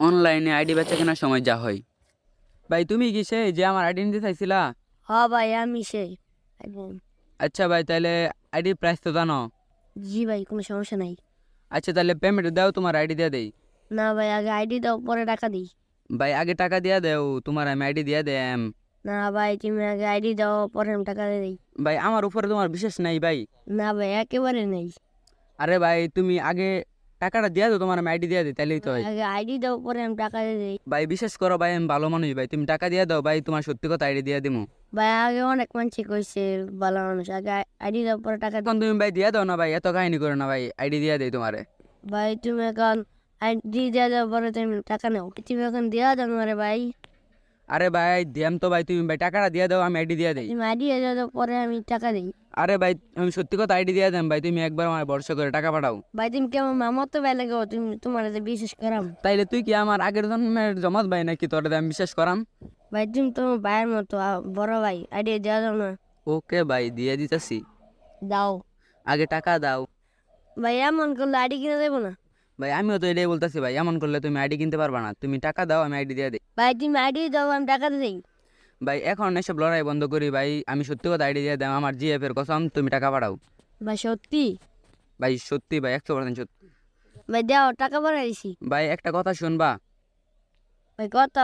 অনলাইনে আইডি বেচা কেনার সময় যা হয়। ভাই তুমি কি সে যে আমার আইডি নিতে চাইছিলা? হ ভাই আমি সেই। আচ্ছা ভাই তাহলে আইডি প্রাইস তো জানো? জি ভাই কোনো সমস্যা নাই। আচ্ছা তাহলে পেমেন্ট দাও তোমার আইডি দিয়ে দেই। না ভাই আগে আইডি দাও পরে টাকা দিই। ভাই আগে টাকা দিয়া দেও তোমার আমি আইডি দিয়া দেম। না ভাই তুমি আগে আইডি দাও পরে আমি টাকা দিই। ভাই আমার উপরে তোমার বিশেষ নাই ভাই। না ভাই একেবারে নেই। আরে ভাই তুমি আগে টাকাটা দিয়া দাও তোমার আমি আইডি দিয়া দিই তাহলেই তো হয়। আগে আইডি দাও পরে আমি টাকা দিয়ে দিই। ভাই বিশ্বাস করো ভাই আমি ভালো মানুষ ভাই। তুমি টাকা দিয়া দাও ভাই তোমার সত্যি কথা আইডি দিয়া দিমু। ভাই আগে অনেক মানুষই কইছে ভালো মানুষ আগে আইডি দাও পরে টাকা এখন তুমি ভাই দিয়া দাও না ভাই এত কাহিনী করো না ভাই আইডি দিয়া দেই তোমারে। ভাই তুমি এখন আইডি দিয়া দাও পরে তুমি টাকা নাও। তুমি এখন দিয়া দাও আমারে ভাই। আরে ভাই দিয়াম তো ভাই তুমি ভাই টাকাটা দিয়া দাও আমি আইডি দিয়া দেই। তুমি আইডি দিয়ে দাও পরে আমি টাকা দিই। আরে ভাই আমি সত্যি কথা আইডি দিয়া দেন ভাই তুমি একবার আমার ভরসা করে টাকা পাঠাও। ভাই তুমি কেমন মামা তো বেলা গো? তুমি তোমার যে বিশেষ করাম। তাইলে তুই কি আমার আগের জন্মের জমাত ভাই নাকি তোর আমি বিশ্বাস করাম? ভাই তুমি তোমার ভাইয়ের মতো বড় ভাই আইডি দেওয়া দাও না। ওকে ভাই দিয়ে দিতেছি। দাও। আগে টাকা দাও। ভাই এমন করলে আইডি কিনে দেবো না? ভাই আমিও তো এটাই বলতেছি ভাই এমন করলে তুমি আইডি কিনতে পারবা না। তুমি টাকা দাও আমি আইডি দিয়ে দিই। ভাই তুমি আইডি দাও আমি টাকা দিই। ভাই এখন এসব লড়াই বন্ধ করি ভাই আমি সত্যি কথা আইডি দিয়ে দাম আমার জিএফ এর কসম তুমি টাকা পাঠাও। ভাই সত্যি? ভাই সত্যি ভাই একশো পার্সেন্ট সত্যি। ভাই দাও টাকা পাঠাই দিছি ভাই একটা কথা শুনবা। ভাই কত